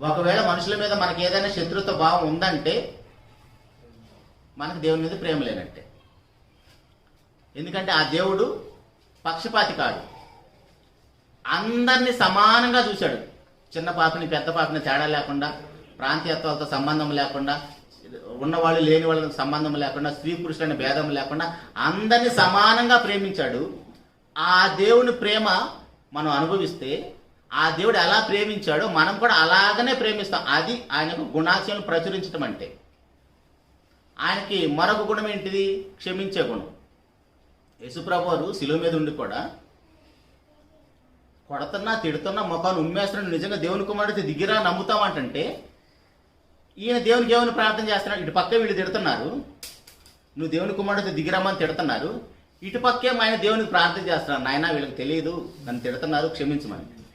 ఒకవేళ మనుషుల మీద మనకి ఏదైనా శత్రుత్వ భావం ఉందంటే మనకు దేవుని మీద ప్రేమ లేనట్టే. ఎందుకంటే ఆ దేవుడు పక్షపాతి కాడు. అందరినీ సమానంగా చూశాడు. చిన్న పాపని పెద్ద పాపని తేడా లేకుండా ప్రాంతీయత్వాలతో సంబంధం లేకుండా ఉన్నవాళ్ళు లేని వాళ్ళకి సంబంధం లేకుండా స్త్రీ పురుషులైన భేదం లేకుండా అందరినీ సమానంగా ప్రేమించాడు. ఆ దేవుని ప్రేమ మనం అనుభవిస్తే ఆ దేవుడు ఎలా ప్రేమించాడో మనం కూడా అలాగనే ప్రేమిస్తాం. అది ఆయనకు గుణాశయం ప్రచురించడం అంటే. ఆయనకి మరొక గుణం ఏంటిది? క్షమించే గుణం. యశుప్రభు వారు శిలువ మీద ఉండి కూడా కొడుతున్నా తిడుతున్నా ముఖాన్ని ఉమ్మేస్తున్నాడు నిజంగా దేవుని కుమారుడితే దిగిరా నమ్ముతామంటే ఈయన దేవునికి ఏమని ప్రార్థన చేస్తున్నాడు? ఇటు పక్క వీళ్ళు తిడుతున్నారు. నువ్వు దేవుని కుమారుడితో దిగిరమ్మని తిడుతున్నారు. ఇటు పక్కే ఆయన దేవునికి ప్రార్థన చేస్తున్నాడు. నాయన వీళ్ళకి తెలియదు. నన్ను తిడుతున్నారు క్షమించమని.